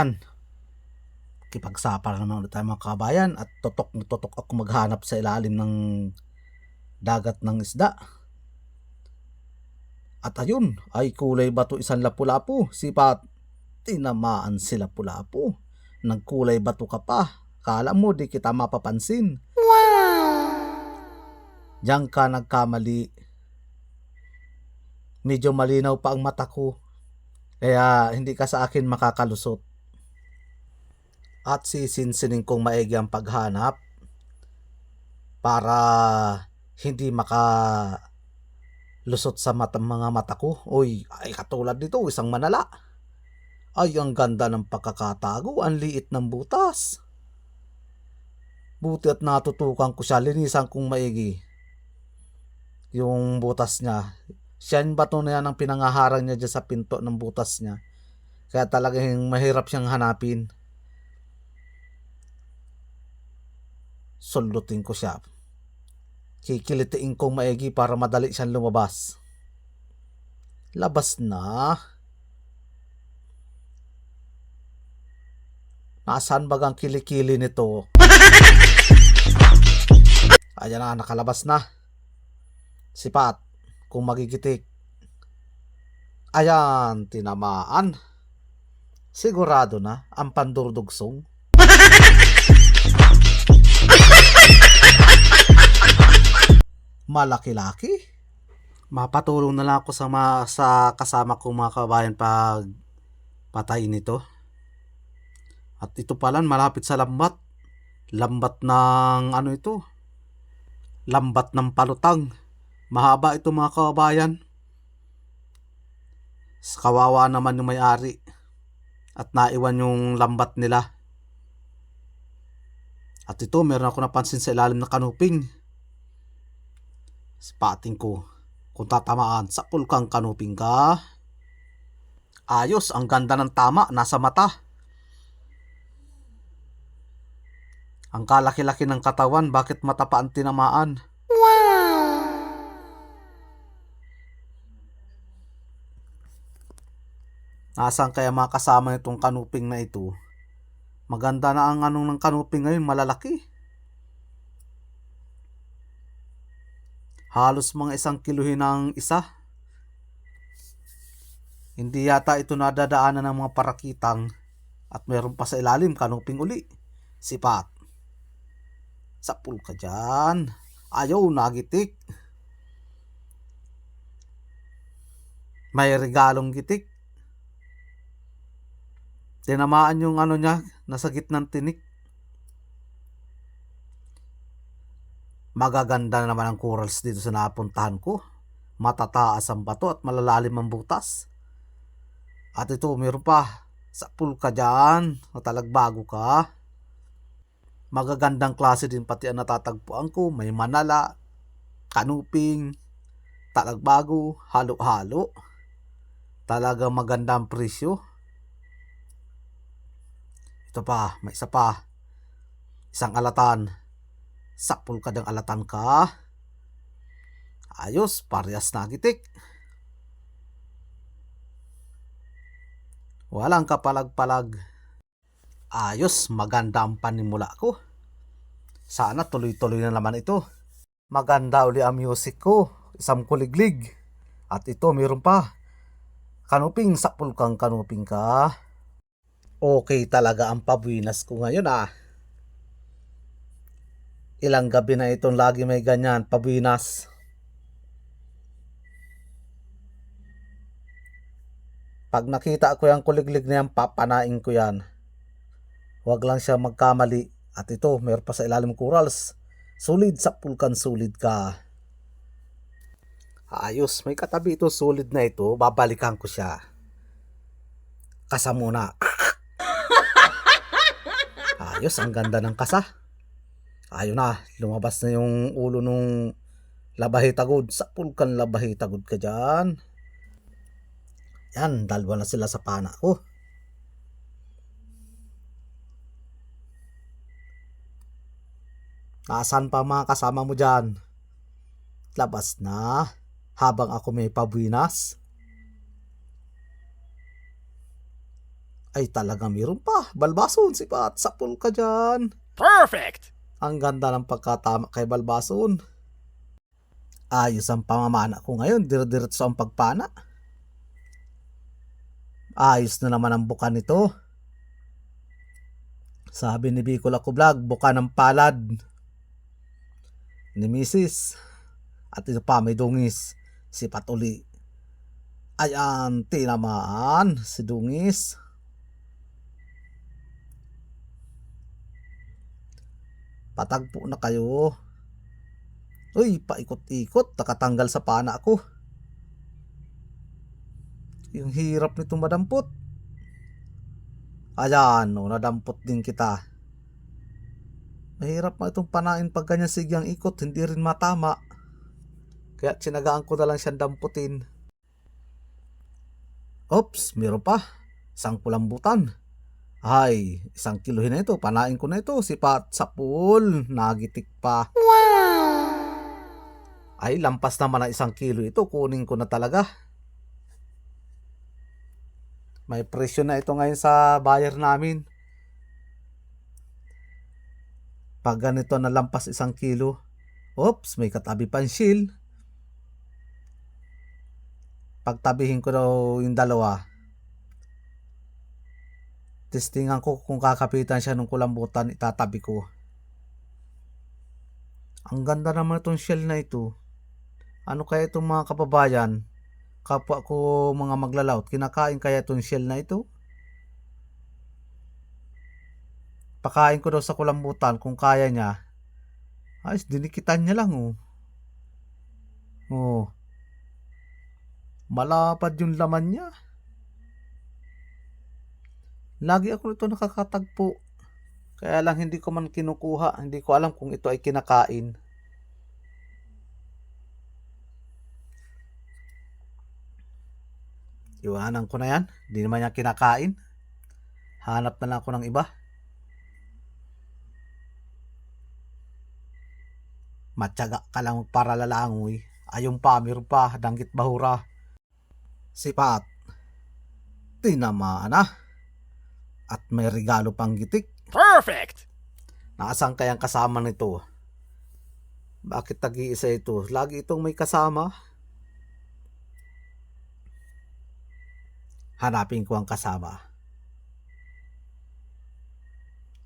Yan. Kipagsapar naman ulit tayo mga kabayan at totok na totok ako maghanap sa ilalim ng dagat ng isda. At ayun, ay kulay ba to isang lapu-lapu? Sipat, tinamaan sila lapu-lapu. Nagkulay bato ka pa. Kala mo di kita mapapansin. Diyan ka nagkamali. Medyo malinaw pa ang mata ko. Kaya hindi ka sa akin makakalusot. At sisinsining kong maigi ang paghanap para hindi maka lusot sa mata, mga mata ko. Uy, ay katulad nito, isang manala. Ay, ang ganda ng pagkakatago, ang liit ng butas. Buti at natutukan ko siya, linisan kong maigi. Yung butas niya. Siya yung bato na yan ang pinangaharang niya dyan sa pinto ng butas niya. Kaya talagang mahirap siyang hanapin. Sulutin ko siya. Kikilitiin kong maigi para madali siyang lumabas. Labas na. Nasaan bagang kilikili nito? Ayan na, nakalabas na. Sipat, kung magigitik. Ayan, tinamaan. Sigurado na, ang pandurdugsong. Malaki-laki. Mapatulong na lang ako sa, ma- sa kasama kong mga kabayan pag patay nito. At ito pala, malapit sa lambat. Lambat ng ano ito? Lambat ng palutang. Mahaba ito mga kabayan. Kawawa naman yung may-ari. At naiwan yung lambat nila. At ito, meron ako napansin sa ilalim ng kanuping. Spating ko. Kung tatamaan, sa kang kanuping ka. Ayos, ang ganda ng tama, nasa mata. Ang kalaki-laki ng katawan, bakit mata pa ang tinamaan? Nasaan kaya mga kasama itong kanuping na ito? Maganda na ang anong ng kanuping ngayon, malalaki. Halos mga isang kiluhin ng isa. Hindi yata ito nadadaanan ng mga parakitang at meron pa sa ilalim kanuping uli. Sipat. Sapul ka dyan. Ayaw, nagitik. May regalong gitik. Tinamaan yung ano niya, nasa gitnang tinik. Magaganda naman ang corals dito sa napuntahan ko. Matataas ang bato at malalalim ang butas. At ito, meron pa. Sa pool ka dyan. Matalagbago ka. Magagandang klase din pati ang natatagpuan ko. May manala, kanuping, talagbago, halo-halo. Talaga maganda ang presyo. Ito pa, may isa pa. Isang alatan. Sapul ka ng alatan ka. Ayos, parehas na gitik. Walang kapalag-palag. Ayos, maganda ang panimula ko. Sana tuloy-tuloy na naman ito. Maganda uli ang music ko. Isang kuliglig. At ito, mayroon pa. Kanuping, sapul kang kanuping ka. Okay talaga ang pabuinas ko ngayon ah. Ilang gabi na itong lagi may ganyan, pabuinas. Pag nakita ko yung kuliglig na yan, papanain ko yan. Huwag lang siya magkamali. At ito, meron pa sa ilalim corals. Solid sa pulkan, solid ka. Ayos, may katabi ito, solid na ito. Babalikan ko siya. Kasa muna. Ayos, ang ganda ng kasa. Ayun na, lumabas na yung ulo nung labahitagod. Sa pulkan labahitagod ka dyan. Yan, dalawa na sila sa pana ko. Nasaan pa mga kasama mo dyan? Labas na. Habang ako may pabuinas. Ay talaga meron pa. Balbason si Pat. Sapul ka dyan. Perfect! Ang ganda ng pagkatama kay Balbason. Ayos ang pamamana ko ngayon. Dire-diretso ang pagpana. Ayos na naman ang buka nito. Sabi ni Bicol ako vlog, buka ng palad. Ni Mrs. At ito pa, may dungis. Si Patuli. Ayan, tinamaan si dungis. Patagpo na kayo. Uy, paikot-ikot. Nakatanggal sa pana ko. Yung hirap nitong madampot. Ayan, no, nadampot din kita. Mahirap ma itong panain pag ganyan sigyang ikot, hindi rin matama. Kaya sinagaan ko na lang siyang damputin. Oops, meron pa. Isang kulambutan. Ay, isang kilohin na ito. Panain ko na ito. Sipat sa pool. Nagitik pa. Ay, lampas naman ang isang kilo ito. Kunin ko na talaga. May presyo na ito ngayon sa buyer namin. Pag ganito na lampas isang kilo, oops, may katabi pansil. Pagtabihin ko daw yung dalawa, testingan ko kung kakapitan siya ng kulambutan, itatabi ko. Ang ganda naman itong shell na ito. Ano kaya itong mga kababayan? Kapwa ko mga maglalaut, kinakain kaya itong shell na ito? Pakain ko daw sa kulambutan kung kaya niya. Ayos, dinikitan niya lang oh. Oh. Malapad yung laman niya. Lagi ako nito nakakatagpo. Kaya lang hindi ko man kinukuha. Hindi ko alam kung ito ay kinakain. Iwanan ko na yan. Hindi naman niya kinakain. Hanap na lang ako ng iba. Matyaga ka lang para lalangoy. Ayong pa, pa, danggit bahura. Sipat. Tinamaan na. At may regalo pang gitik. Perfect! Nakasang kayang kasama nito? Bakit tag-iisa ito? Lagi itong may kasama. Hanapin ko ang kasama.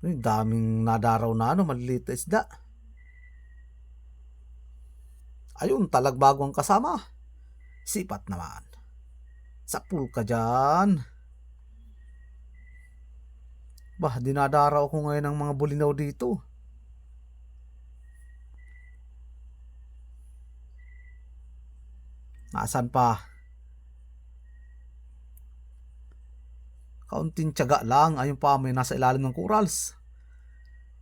Ay, daming nadaraw na ano, maliliit na isda. Ayun, talagbago ang kasama. Sipat naman. Sa pool ka dyan. Bah, dinadaraw ko ngayon ng mga bulinaw dito. Nasaan pa? Kaunting tiyaga lang. Ayun pa, may nasa ilalim ng corals.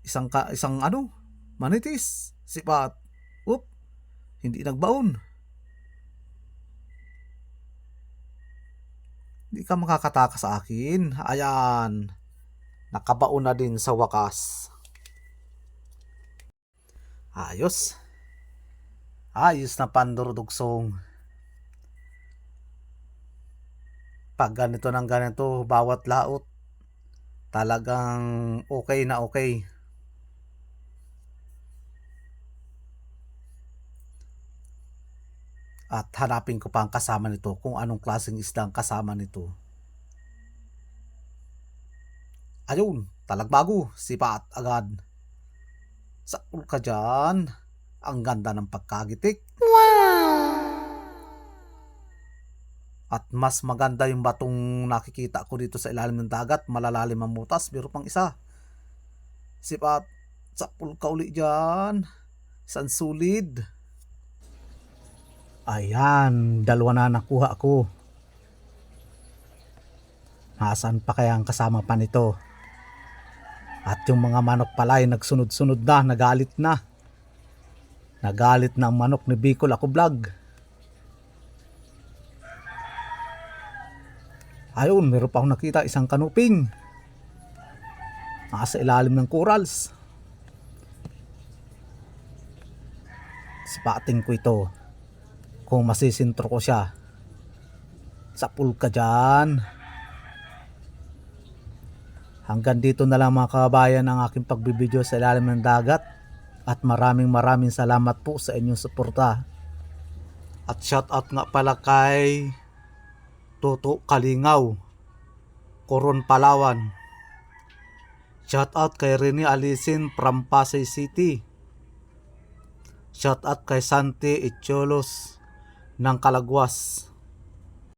Isang, ka, isang ano, manitis. Sipat. Oop, hindi nagbaon. Hindi ka makakataka sa akin. Ayan. Nakabaon na din sa wakas. Ayos. Ayos na pandurudugsong. Pag ganito ng ganito, bawat laot, talagang okay na okay. At hanapin ko pa ang kasama nito, kung anong klaseng isda ang kasama nito. Ayun, talagbago, sipat agad. Sa ka dyan. Ang ganda ng pagkagitik. At mas maganda yung batong nakikita ko dito sa ilalim ng dagat. Malalalim ang mutas. Meron pang isa. Sipat. Sapul ka uli dyan. San sulid. Ayan. Dalawa na nakuha ko. Nasaan pa kaya ang kasama pa nito? At yung mga manok pala ay nagsunod-sunod na. Nagalit na. Nagalit na ang manok ni Bicol ako vlog. Ayun, meron pa akong nakita isang kanuping. Nasa ilalim ng corals. Spotting ko ito. Kung masisintro ko siya. Sa pool ka dyan. Hanggang dito na lang mga kababayan ang aking pagbibideo sa ilalim ng dagat at maraming maraming salamat po sa inyong suporta. At shout out nga pala kay Toto Kalingaw, Coron Palawan. Shout out kay Rene Alisin from Pasay City. Shout out kay Santi Icholos ng Kalagwas.